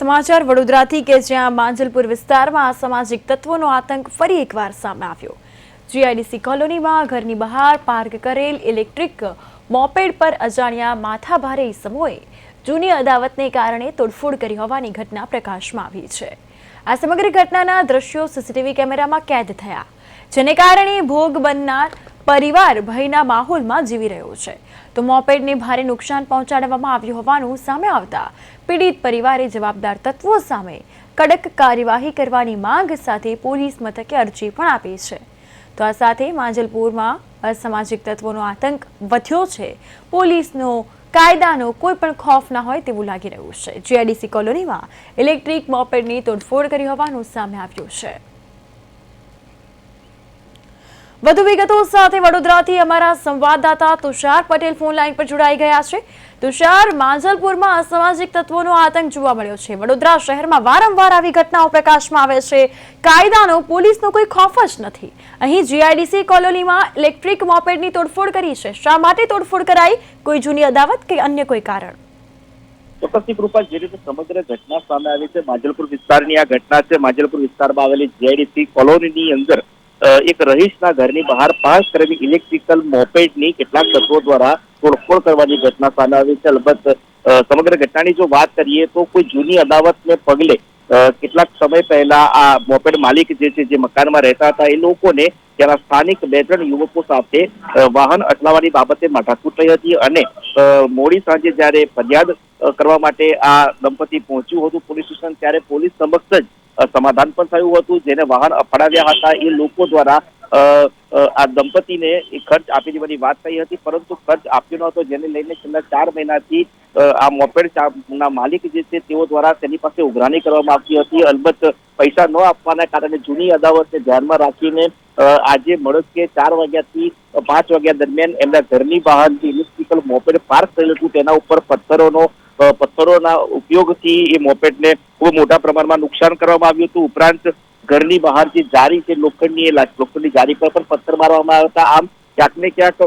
સમાચાર વડોદરાથી કે જ્યાં માંજલપુર વિસ્તારમાં અસામાજિક તત્વોનો આતંક ફરી એકવાર સામે આવ્યો. જીઆઈડીસી કોલોનીમાં ઘરની બહાર પાર્ક કરેલ ઇલેક્ટ્રિક મોપેડ પર અજાણ્યા માથાભારે ઇસમોએ જૂની અદાવતને કારણે તોડફોડ કરી હોવાની ઘટના પ્રકાશમાં આવી છે. આ સમગ્ર ઘટનાના દ્રશ્યો સીસીટીવી કેમેરામાં કેદ થયા, જેને કારણે ભોગ બનનાર પરિવાર ભયના માહોલમાં જીવી રહ્યો છે. તો મોપેડને ભારે નુકસાન પહોંચાડવામાં આવ્યું હોવાનું સામે આવતા પીડિત પરિવારે જવાબદાર તત્વો સામે કડક કાર્યવાહી કરવાની માંગ સાથે પોલીસ મથકે અરજી પણ આપી છે. તો આ સાથે માંજલપુરમાં અસામાજિક તત્વોનો આતંક વધ્યો છે. પોલીસનો કાયદાનો કોઈ પણ ખોફ ના હોય તેવું લાગી રહ્યું છે. જીઆઈડીસી કોલોનીમાં ઇલેક્ટ્રિક મોપેડની તોડફોડ કરી હોવાનું સામે આવ્યું છે. વધુ વિગતો સાથે વડોદરાથી અમારા સંવાદદાતા તુષાર પટેલ ફોન લાઈન પર જોડાઈ ગયા છે. તુષાર, માંજલપુરમાં અસામાજિક તત્વોનો આતંક જોવા મળ્યો છે. વડોદરા શહેરમાં વારંવાર આવી ઘટનાઓ પ્રકાશમાં આવે છે. કાયદાનો, પોલીસનો કોઈ ખોફ જ નથી. અહીં જીઆઈડીસી કોલોનીમાં ઇલેક્ટ્રિક મોપેડની તોડફોડ કરી છે. શા માટે તોડફોડ કરાઈ? કોઈ જૂની અદાવત કે અન્ય કોઈ કારણ? ચોક્કસની કૃપા જે રીતે સમગ્ર ઘટના સામે આવી છે, માજલપુર વિસ્તારની આ ઘટના છે. માજલપુર વિસ્તારમાં આવેલી જીઆઈડીસી કોલોનીની અંદર એક રહીશના ઘરની બહાર પાસ કરેલી ઇલેક્ટ્રિકલ મોપેડની કેટલાક તત્વો દ્વારા તોડફોડ કરવાની ઘટના સામે આવી છે. અલબત્ત સમગ્ર ઘટનાની જો વાત કરીએ તો કોઈ જૂની અદાવતને પગલે કેટલાક સમય પહેલા આ મોપેડ માલિક જે છે, જે મકાનમાં રહેતા હતા, એ લોકોને ત્યાંના સ્થાનિક બે ત્રણ યુવકો સાથે વાહન અટલાવવાની બાબતે માથાકૂટ થઈ હતી અને મોડી સાંજે જ્યારે ફરિયાદ કરવા માટે આ દંપતી પહોંચ્યું હતું પોલીસ સ્ટેશન, ત્યારે પોલીસ સમક્ષ જ સમાધાન પણ થયું હતું. જેને વાહન અપડાવ્યા હતા. એ લોકો દ્વારા આ દંપતીને ખર્ચ આપી દેવાની વાત થઈ હતી. પરંતુ ખર્ચ આપ્યો ન હતો. જેને લઈને છેલ્લા ચાર મહિનાથી આ મોપેડ ના માલિક જે છે, તેઓ દ્વારા તેની પાસે ઉઘરાણી કરવામાં આવતી હતી. અલબત્ત, પૈસા ન આપવાના કારણે જૂની અદાવતને ધ્યાનમાં રાખીને આજે મળસ્કે ચાર વાગ્યાથી પાંચ વાગ્યા દરમિયાન એમના ઘરની બહાર ઇલેક્ટ્રિકલ મોપેડ પાર્ક થયેલું હતું. તેના ઉપર પથ્થરોનો પથ્થરોના ઉપયોગથી એ મોપેટને ખૂબ મોટા પ્રમાણમાં નુકસાન કરવામાં આવ્યું હતું. ઉપરાંત ઘરની બહાર જે જારી છે, લોખંડની એ લોખંડની જારી પર પણ પથ્થર મારવામાં આવ્યા હતા. આમ ક્યાંક ને ક્યાંક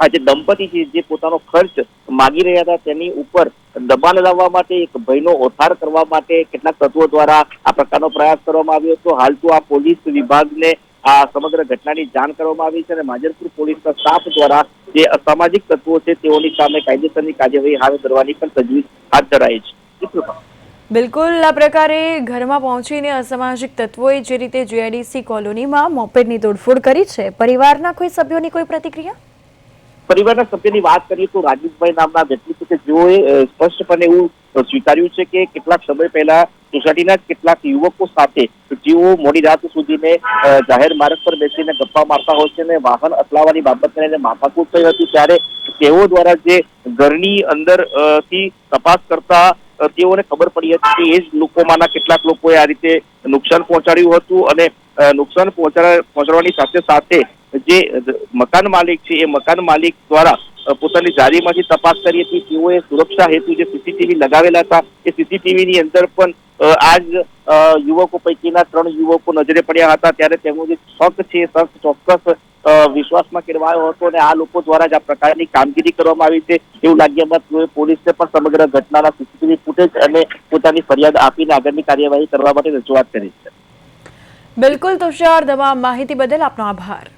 આ જે દંપતી છે, જે પોતાનો ખર્ચ માગી રહ્યા હતા, તેની ઉપર દબાણ લાવવા માટે, એક ભયનો ઓથાર કરવા માટે કેટલાક તત્વો દ્વારા આ પ્રકારનો પ્રયાસ કરવામાં આવ્યો હતો. હાલ તો આ પોલીસ વિભાગને આ સમગ્ર ઘટનાની જાણ કરવામાં આવી છે અને માજરપુર પોલીસના સ્ટાફ દ્વારા જે અસામાજિક તત્વો છે તેઓની સામે કાયદેસરની કાર્યવાહી હાથ ધરવાની પણ તજવીજ હાથ ધરાઈ છે. બિલકુલ, આ પ્રકારે ઘરમાં પહોંચીને અસામાજિક તત્વોએ જે રીતે જીઆઈડીસી કોલોનીમાં મોપેડની તોડફોડ કરી છે, પરિવારના કોઈ સભ્યોની કોઈ પ્રતિક્રિયા? પરિવારના સભ્યની વાત કરીએ તો રાજેશભાઈ નામના વ્યક્તિ છે કે જેઓએ સ્પષ્ટપણે એવું સ્વીકાર્યું છે કે કેટલાક સમય પહેલા સોસાયટીના જ કેટલાક યુવકો સાથે જેઓ મોડી રાત સુધીને જાહેર માર્ગ પર બેસીને ગપ્પા મારતા હોય છે અને વાહન અટલાવવાની બાબતને લઈને માથાકૂટ થઈ હતી ત્યારે તેઓ દ્વારા જે ઘરની અંદરથી તપાસ કરતા તેઓને ખબર પડી હતી કે એ જ લોકોમાંના કેટલાક લોકોએ આ રીતે નુકસાન પહોંચાડ્યું હતું અને નુકસાન પહોંચાડ, પહોંચાડવાની સાથે સાથે જે મકાન માલિક છે, એ મકાન માલિક દ્વારા પોતાની જારીમાંથી તપાસ કરી હતી તેઓએ સુરક્ષા હેતુ જે સીસીટીવી લગાવેલા હતા, એ સીસીટીવી ની અંદર પણ આજ યુવકો પૈકીના ત્રણ યુવકો નજરે પડ્યા હતા. ત્યારે તેમનો જે શક છે શક ચોક્કસ વિશ્વાસમાં કેળવાયો હતો અને આ લોકો દ્વારા જ આ પ્રકારની કામગીરી કરવામાં આવી છે. એવું લાગ્યા બાદ પોલીસને પણ સમગ્ર ઘટનાના સીસીટીવી ફૂટેજ અને પોતાની ફરિયાદ આપીને આગળની કાર્યવાહી કરવા માટે રજૂઆત કરી છે. બિલકુલ, તુષાર, તમામ માહિતી બદલ આપનો આભાર.